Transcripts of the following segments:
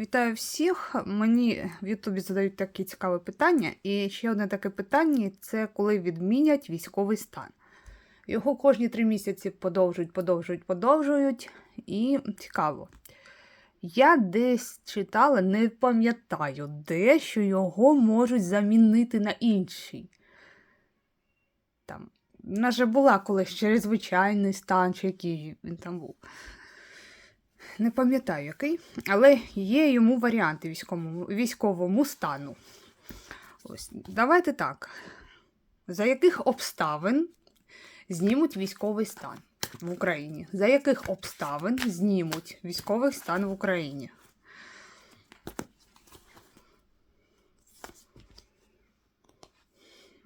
Вітаю всіх. Мені в Ютубі задають такі цікаві питання. І ще одне таке питання це коли відмінять військовий стан. Його кожні три місяці подовжують, подовжують, подовжують. І цікаво. Я десь читала, не пам'ятаю, де що його можуть замінити на інший. Там, в нас же була колись чрезвичайний стан, чи який він там був. Не пам'ятаю який, але є йому варіанти військовому, військовому стану. Ось, давайте так. За яких обставин знімуть військовий стан в Україні? За яких обставин знімуть військовий стан в Україні?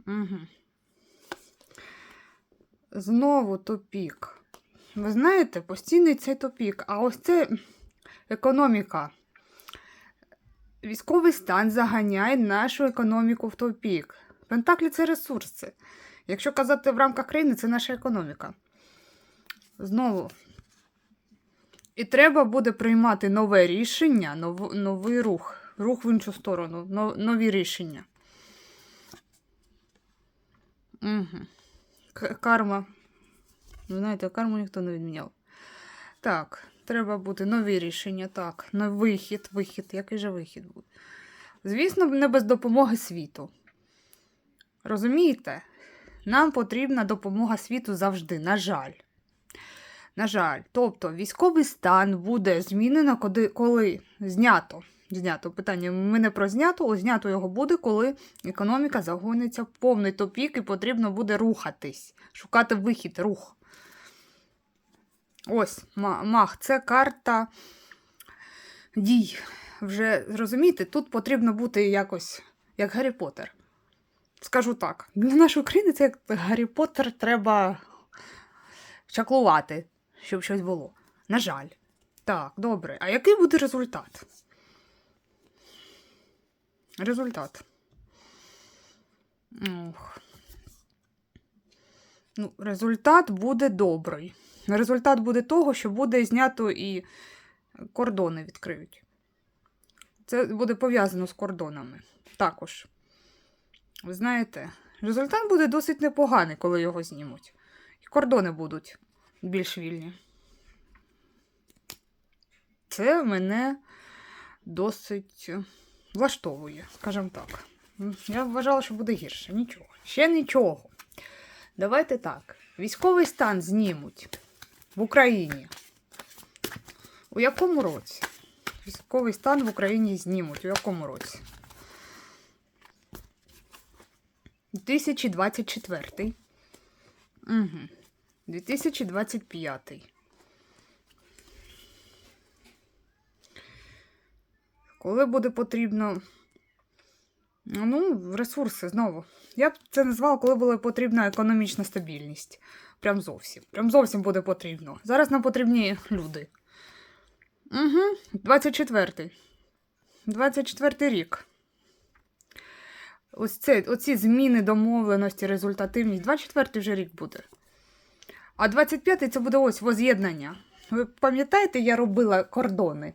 Угу. Знову тупік. Ви знаєте, постійний цей тупік. А ось це економіка. Військовий стан заганяє нашу економіку в тупік. Пентаклі це ресурси. Якщо казати в рамках країни, це наша економіка. Знову. І треба буде приймати нове рішення, нов, новий рух. Рух в іншу сторону, нов, нові рішення. Угу. Карма. Ви знаєте, карму ніхто не відміняв. Так, треба бути нові рішення. Так, на вихід, вихід. Який же вихід буде? Звісно, не без допомоги світу. Розумієте? Нам потрібна допомога світу завжди, на жаль. На жаль, тобто військовий стан буде змінено, коли, коли знято. Знято питання. Ми не про знято, але знято його буде, коли економіка загониться в повний топік і потрібно буде рухатись, шукати вихід, рух. Ось мах, це карта дій. Вже розумієте, тут потрібно бути якось як Гаррі Поттер. Скажу так, для нашої країни це як Гаррі Поттер треба чаклувати, щоб щось було. На жаль. Так, добре. А який буде результат? Результат. Ох. Ну, Результат буде добрий. Результат буде того, що буде знято і кордони відкриють. Це буде пов'язано з кордонами. Також. Ви знаєте, результат буде досить непоганий, коли його знімуть. І кордони будуть більш вільні. Це мене досить влаштовує, скажімо так. Я вважала, що буде гірше. Нічого. Ще нічого. Давайте так. Військовий стан знімуть в Україні. У якому році? Військовий стан в Україні знімуть. У якому році? 2024. Угу. 2025. Коли буде потрібно. Ну, ресурси знову. Я б це назвала, коли була потрібна економічна стабільність. Прям зовсім. Прям зовсім буде потрібно. Зараз нам потрібні люди. Угу, 24-й. 24-й рік. Ось це, оці зміни домовленості, результативність. 24-й вже рік буде. А 25-й це буде ось воз'єднання. Ви пам'ятаєте, я робила кордони?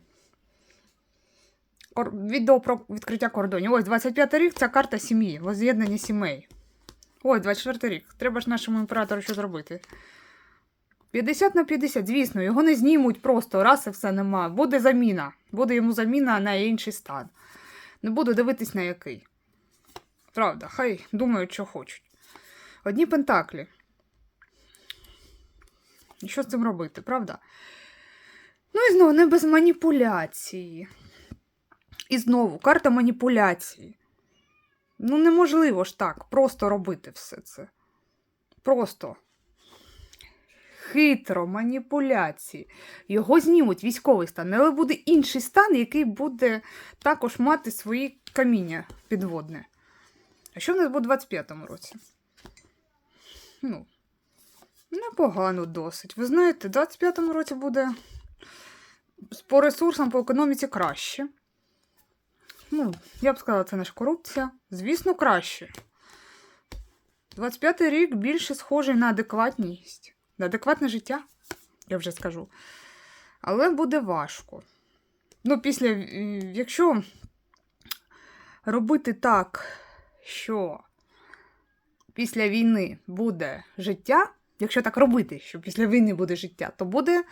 Кор... Відео про відкриття кордонів. Ось 25-й рік це карта сім'ї, воз'єднання сімей. Ось 24 рік. Треба ж нашому імператору що зробити. 50 на 50, звісно, його не знімуть просто, раз і все нема. Буде заміна. Буде йому заміна на інший стан. Не буду дивитись на який. Правда, хай думають, що хочуть. Одні пентаклі. І що з цим робити, правда? Ну і знову не без маніпуляції. І знову карта маніпуляції. Ну, неможливо ж так просто робити все це. Просто хитро, маніпуляції. Його знімуть військовий стан, але буде інший стан, який буде також мати свої каміння підводне. А що в нас буде у 25-му році? Ну, непогано досить. Ви знаєте, в 25-му році буде по ресурсам, по економіці краще. Ну, я б сказала, це наша корупція. Звісно, краще. 25-й рік більше схожий на адекватність, на адекватне життя, я вже скажу. Але буде важко. ну, після, е, якщо робити так, що після війни буде життя, якщо так робити, що після війни буде життя, то буде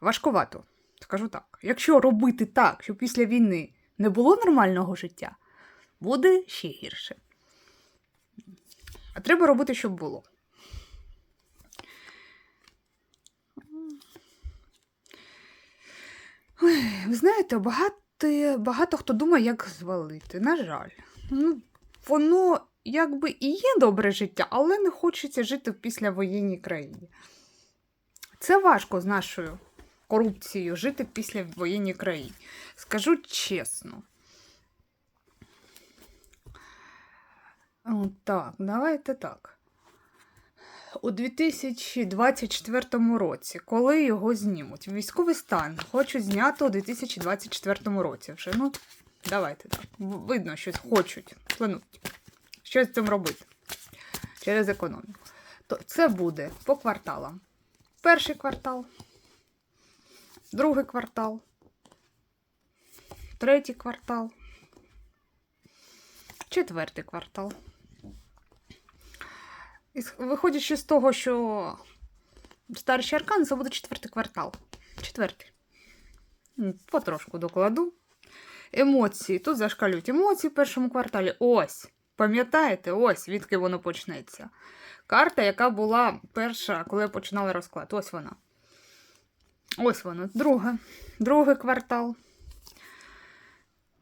важкувато. Скажу так. Якщо робити так, що після війни не було нормального життя, буде ще гірше. А треба робити, щоб було. Ви знаєте, багато, багато хто думає, як звалити. На жаль. Ну, воно якби і є добре життя, але не хочеться жити в післявоєнній країні. Це важко з нашою корупцією жити в післявоєнній країні. Скажу чесно. Так, давайте так. У 2024 році, коли його знімуть, військовий стан хочуть зняти у 2024 році вже. Ну, давайте так. Видно, щось хочуть, планують. Щось з цим робити через економіку. То це буде по кварталам. Перший квартал, другий квартал, третій квартал, четвертий квартал. І виходячи з того, що старший аркан, це буде четвертий квартал. Четвертий. Потрошку докладу. Емоції. Тут зашкалюють емоції в першому кварталі. Ось. Пам'ятаєте, ось відки воно почнеться. Карта, яка була перша, коли я починала розклад. Ось вона. Ось вона. Друга. Другий квартал.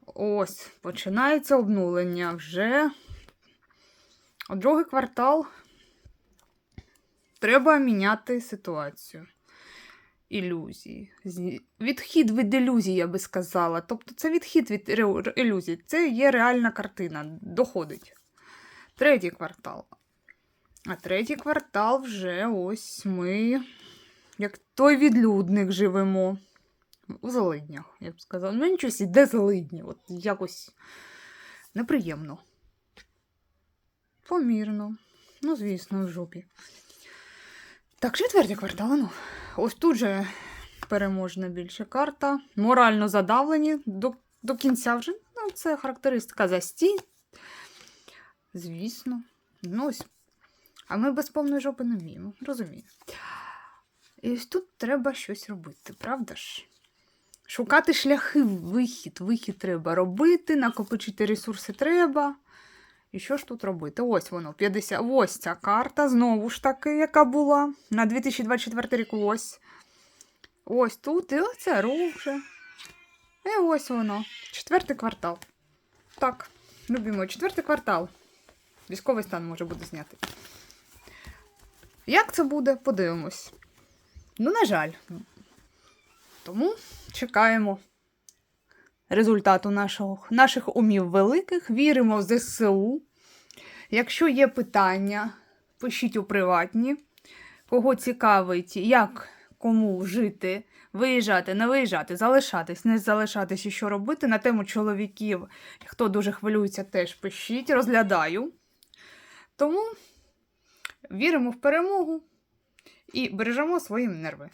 Ось. Починається обнулення вже. Другий квартал. Треба міняти ситуацію. Ілюзії. Відхід від ілюзій, я би сказала. Тобто це відхід від ілюзій. Це є реальна картина, доходить. Третій квартал. А третій квартал вже ось ми, як той відлюдник, живемо. У залиднях, я б сказала. Ну, нічого, сі, де залидні? От якось неприємно. Помірно. Ну, звісно, в жопі. Так, четвертий квартал, ну. Ось тут же переможна більше карта. Морально задавлені до, до кінця вже. Ну, це характеристика застій. Звісно. Ну, ось. А ми без повної жопи не вміємо, розумію. І ось тут треба щось робити, правда ж? Шукати шляхи, вихід. Вихід треба робити, накопичити ресурси треба. І що ж тут робити? Ось воно, 50. Ось ця карта, знову ж таки, яка була на 2024 рік. Ось. Ось тут, і оце рух. І ось воно. Четвертий квартал. Так, любимо, четвертий квартал. Військовий стан може бути знятий. Як це буде, подивимось. Ну, на жаль. Тому чекаємо результату нашого, наших умів великих. Віримо в ЗСУ. Якщо є питання, пишіть у приватні. Кого цікавить, як кому жити, виїжджати, не виїжджати, залишатись, не залишатись і що робити. На тему чоловіків, хто дуже хвилюється, теж пишіть, розглядаю. Тому віримо в перемогу і бережемо свої нерви.